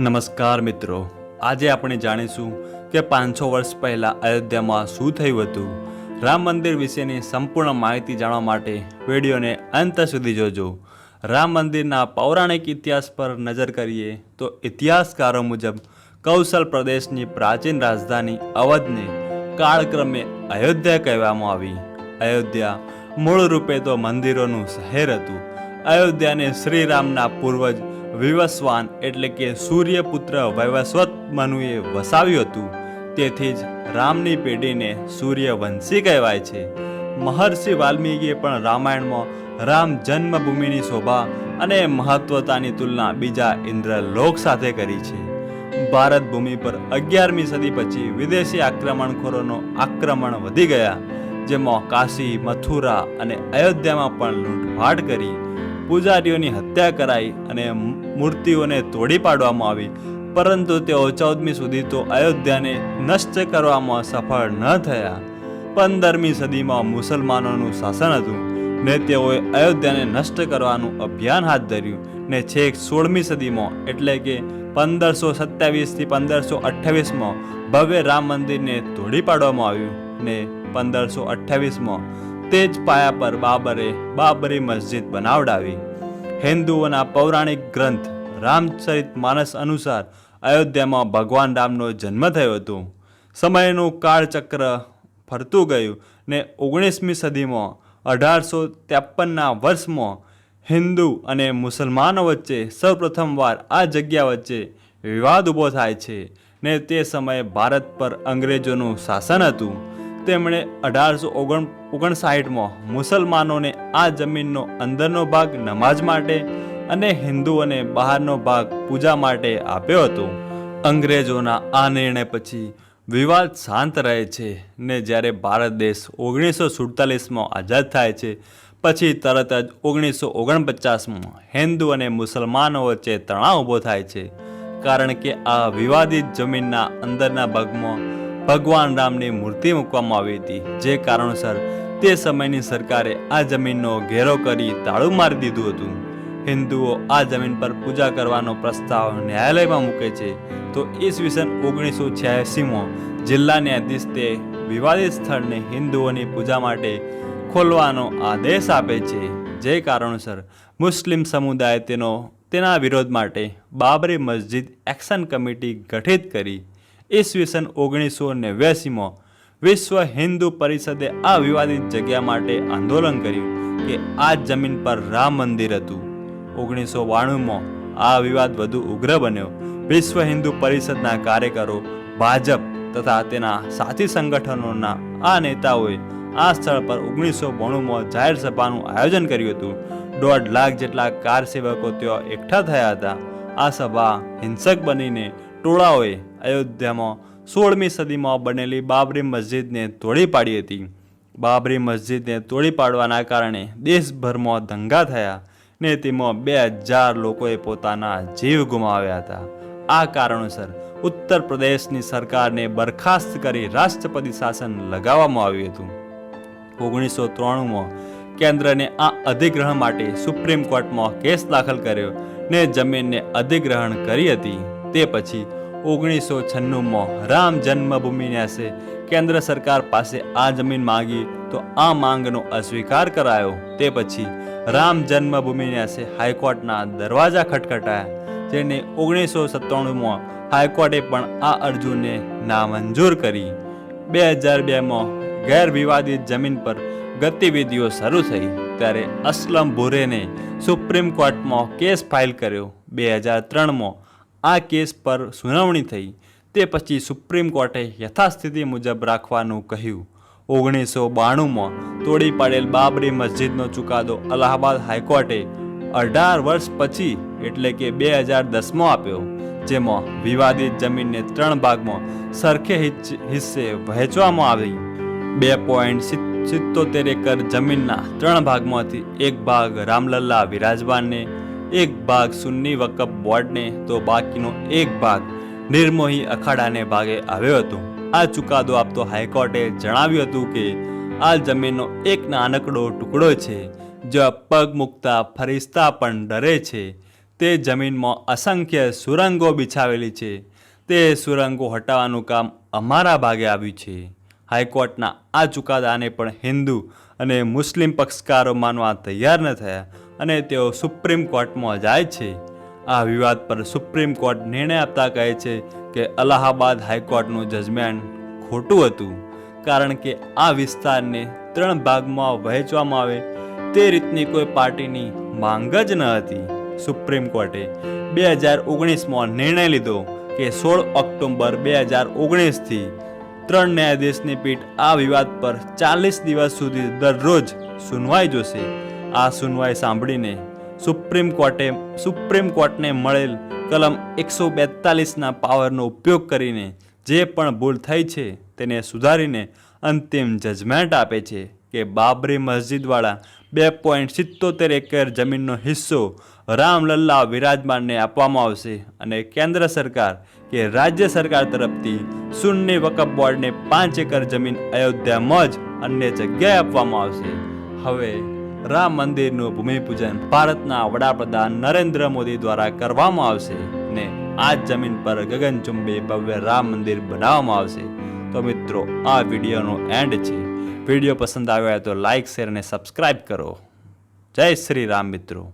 નમસ્કાર મિત્રો. આજે આપણે જાણીશું કે પાંચસો વર્ષ પહેલાં અયોધ્યામાં શું થયું હતું. રામ મંદિર વિશેની સંપૂર્ણ માહિતી જાણવા માટે વિડીયોને અંત સુધી જોજો. રામ મંદિરના પૌરાણિક ઇતિહાસ પર નજર કરીએ તો ઇતિહાસકારો મુજબ કૌશલ પ્રદેશની પ્રાચીન રાજધાની અવધને કાળક્રમે અયોધ્યા કહેવામાં આવી. અયોધ્યા મૂળ રૂપે તો મંદિરોનું શહેર હતું. અયોધ્યાને શ્રીરામના પૂર્વજ વિવસ્વાન એટલે કે સૂર્યપુત્ર વૈવસ્વત મનુએ વસાવ્યું હતું. તેથી જ રામની પેઢીને સૂર્યવંશી કહેવાય છે. મહર્ષિ વાલ્મીકીએ પણ રામાયણમાં રામ જન્મભૂમિની શોભા અને મહત્વતાની તુલના બીજા ઇન્દ્રલોક સાથે કરી છે. ભારત ભૂમિ પર અગિયારમી સદી પછી વિદેશી આક્રમણખોરોનો આક્રમણ વધી ગયા, જેમાં કાશી, મથુરા અને અયોધ્યામાં પણ લૂંટફાટ કરી પૂજારીઓની હત્યા કરાઈ અને મૂર્તિઓને તોડી પાડવામાં આવી. પરંતુ તેઓ ચૌદમી સુધી તો અયોધ્યાને નષ્ટ કરવામાં સફળ ન થયા. પંદરમી સદીમાં મુસલમાનોનું શાસન હતું ને તેઓએ અયોધ્યાને નષ્ટ કરવાનું અભિયાન હાથ ધર્યું. ને છેક સોળમી સદીમાં, એટલે કે પંદરસો સત્યાવીસથી પંદરસો અઠ્ઠાવીસમાં ભવ્ય રામ મંદિરને તોડી પાડવામાં આવ્યું. ને પંદરસો અઠ્ઠાવીસમાં તે જ પાયા પર બાબરે બાબરી મસ્જિદ બનાવડાવી. હિન્દુઓના પૌરાણિક ગ્રંથ રામચરિત માનસ અનુસાર અયોધ્યામાં ભગવાન રામનો જન્મ થયો હતો. સમયનું કાળચક્ર ફરતું ગયું ને ઓગણીસમી સદીમાં અઢારસો ત્રેપનના વર્ષમાં હિન્દુ અને મુસલમાનો વચ્ચે સૌપ્રથમવાર આ જગ્યા વચ્ચે વિવાદ ઊભો થાય છે ને તે સમયે ભારત પર અંગ્રેજોનું શાસન હતું. તેમણે અઢારસો ઓગણ ઓગણસાઠમાં મુસલમાનોને આ જમીનનો અંદરનો ભાગ નમાઝ માટે અને હિન્દુઓને બહારનો ભાગ પૂજા માટે આપ્યો હતો. અંગ્રેજોના આ નિર્ણય પછી વિવાદ શાંત રહે છે ને જ્યારે ભારત દેશ ઓગણીસો સુડતાલીસમાં આઝાદ થાય છે, પછી તરત જ ઓગણીસો ઓગણપચાસમાં હિન્દુ અને મુસલમાનો વચ્ચે તણાવ ઊભો થાય છે. કારણ કે આ વિવાદિત જમીનના અંદરના ભાગમાં ભગવાન રામની મૂર્તિ મૂકવામાં આવી હતી. જે કારણોસર તે સમયની સરકારે આ જમીનનો ઘેરો કરી તાળું મારી દીધું હતું. હિન્દુઓ આ જમીન પર પૂજા કરવાનો પ્રસ્તાવ ન્યાયાલયમાં મૂકે છે. તો ઈસવીસન ઓગણીસો છ્યાસીમાં જિલ્લા ન્યાયાધીશ તે વિવાદિત સ્થળને હિન્દુઓની પૂજા માટે ખોલવાનો આદેશ આપે છે. જે કારણોસર મુસ્લિમ સમુદાય તેનો તેના વિરોધ માટે બાબરી મસ્જિદ એક્શન કમિટી ગઠિત કરી ઈસવીસન ઓગણીસો નેવ્યાસીમાં વિશ્વ હિન્દુ પરિષદે આ વિવાદિત જગ્યા માટે આંદોલન કર્યું કે આ જમીન પર રામ મંદિર હતું. ઓગણીસો બાણુંમાં આ વિવાદ વધુ ઉગ્ર બન્યો. વિશ્વ હિન્દુ પરિષદના કાર્યકરો, ભાજપ તથા તેના સાથી સંગઠનોના આ નેતાઓએ આ સ્થળ પર ઓગણીસો બાણુંમાં જાહેર સભાનું આયોજન કર્યું હતું. દોઢ લાખ જેટલા કાર સેવકો ત્યાં એકઠા થયા હતા. આ સભા હિંસક બનીને ટોળાઓએ અયોધ્યામાં સોળમી સદીમાં બનેલી બાબરી મસ્જિદને તોડી પાડી હતી. બાબરી મસ્જિદને તોડી પાડવાના કારણે દેશભરમાં દંગા થયા ને તેમાં બે હજાર લોકોએ પોતાના જીવ ગુમાવ્યા હતા. આ કારણોસર ઉત્તર પ્રદેશની સરકારને બરખાસ્ત કરી રાષ્ટ્રપતિ શાસન લગાવવામાં આવ્યું હતું. ઓગણીસો ત્રાણુંમાં કેન્દ્રને આ અધિગ્રહણ માટે સુપ્રીમ કોર્ટમાં કેસ દાખલ કર્યો ને જમીનને અધિગ્રહણ કરી હતી. તે પછી ઓગણીસો છન્નુંમાં રામ જન્મભૂમિ ન્યાસે કેન્દ્ર સરકાર પાસે આ જમીન માંગી તો આ માંગનો અસ્વીકાર કરાયો. તે પછી રામ જન્મભૂમિ ન્યાસે હાઈકોર્ટના દરવાજા ખટખટાયા, જેને ઓગણીસો સત્તાણુંમાં હાઈકોર્ટે પણ આ અરજીને નામંજૂર કરી. બે હજાર બેમાં ગેરવિવાદિત જમીન પર ગતિવિધિઓ શરૂ થઈ, ત્યારે અસલમ ભુરેને સુપ્રીમ કોર્ટમાં કેસ ફાઇલ કર્યો. બે હજાર ત્રણમાં આ કેસ પર સુનાવણી થઈ. તે પછી સુપ્રીમ કોર્ટે યથાસ્થિતિ મુજબ રાખવાનું કહ્યું. ઓગણીસો બાણુંમાં તોડી પાડેલ બાબરી મસ્જિદનો ચુકાદો અલ્હાબાદ હાઈકોર્ટે અઢાર વર્ષ પછી, એટલે કે બે હજાર દસમાં આપ્યો, જેમાં વિવાદિત જમીનને ત્રણ ભાગમાં સરખે હિસ્સે વહેંચવામાં આવી. બે પોઈન્ટ સિત્તોતેર એકર જમીનના ત્રણ ભાગમાંથી એક ભાગ રામલલ્લા વિરાજમાનને એક ભાગ સુન્ની વકફ બોર્ડને, તો બાકીનો એક ભાગ નિર્મોહી અખાડાને ભાગે આવ્યો હતો. આ ચુકાદો આપતો હાઈકોર્ટે જણાવ્યું હતું કે આ જમીનનો એક નાનકડો ટુકડો છે, જ્યાં પગ મૂકતા ફરિસ્તા પણ ડરે છે. તે જમીનમાં અસંખ્ય સુરંગો બિછાવેલી છે. તે સુરંગો હટાવવાનું કામ અમારા ભાગે આવ્યું છે. હાઈકોર્ટના આ ચુકાદાને પણ હિન્દુ અને મુસ્લિમ પક્ષકારો માનવા તૈયાર ન થયા. અને તેઓ સુપ્રીમ કોર્ટમાં જાય છે. આ વિવાદ પર સુપ્રીમ કોર્ટ નિર્ણય આપતા કહે છે કે અલ્હાબાદ હાઈકોર્ટનું જજમેન્ટ ખોટું હતું, કારણ કે આ વિસ્તારને ત્રણ ભાગમાં વહેંચવામાં આવે તે રીતની કોઈ પાર્ટીની માંગ જ ન હતી. સુપ્રીમ કોર્ટે બે હજાર ઓગણીસમાં નિર્ણય લીધો કે સોળ ઓક્ટોબર બે હજાર ઓગણીસથી ત્રણ ન્યાયાધીશની પીઠ આ વિવાદ પર ચાલીસ દિવસ સુધી દરરોજ સુનવાઈ જોશે. આ સુનવાઈ સાંભળીને સુપ્રીમ કોર્ટે, સુપ્રીમ કોર્ટને મળેલ કલમ એકસો બેતાલીસના પાવરનો ઉપયોગ કરીને જે પણ ભૂલ થઈ છે તેને સુધારીને અંતિમ જજમેન્ટ આપે છે કે બાબરી મસ્જિદવાળા બે પોઈન્ટ સિત્તોતેર એકર જમીનનો હિસ્સો રામલલ્લા વિરાજમાનને આપવામાં આવશે અને કેન્દ્ર સરકાર કે રાજ્ય સરકાર તરફથી સુન્ની વકફ બોર્ડને પાંચ એકર જમીન અયોધ્યામાં જ અન્ય જગ્યાએ આપવામાં આવશે. હવે રામ મંદિરનું ભૂમિપૂજન ભારતના વડાપ્રધાન નરેન્દ્ર મોદી દ્વારા કરવામાં આવશે ને આ જમીન પર ગગનચુંબી ભવ્ય રામ મંદિર બનાવવામાં આવશે. તો મિત્રો, આ વિડીયોનો એન્ડ છે. વીડિયો પસંદ આવ્યો હોય તો લાઇક શેર અને સબસ્ક્રાઈબ કરો. જય શ્રી રામ મિત્રો.